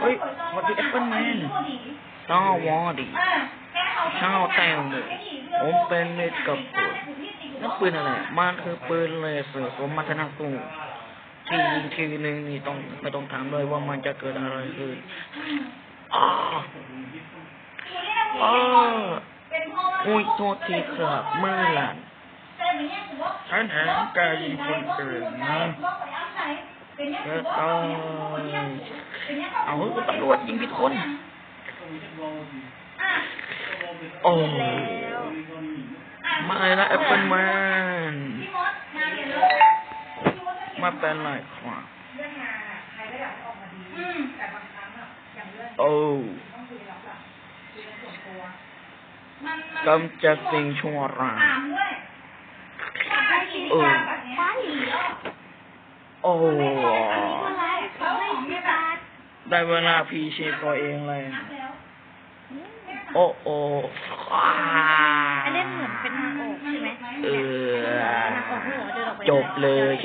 เฮ้ยวัสดีแอปเปิลแมนสวัสดีชาวแตงโมผมเป็นเม็ดกับปืนนั่นปืนอะไร มันคือปืนเลเซอร์สมรรถนะสูงที่ยิงทีนึงนี่ต้องไม่ต้องถามเลยว่ามันจะเกิดอะไรขึ้นอ้าอ้าอุ้ยโทษทีครับมือหลานฉันห็นแกยิงคนอื่นนะเกิดอ เอาเฮ้ยตำรวจยิงผิดคน โอ้ไม่นะแอปเปิลแมนมาเป็นไรครับโอ้กำจัดสิ่งชั่วร้ายเออโอ้ ได้เวลาพีเชฟตัวเองเลย โอ้โอ้อ่าอันนี้เหมือนเป็นทางออกใช่ไหมเออ ทางออกไม่หรอเดินออกไป จบเลยแค่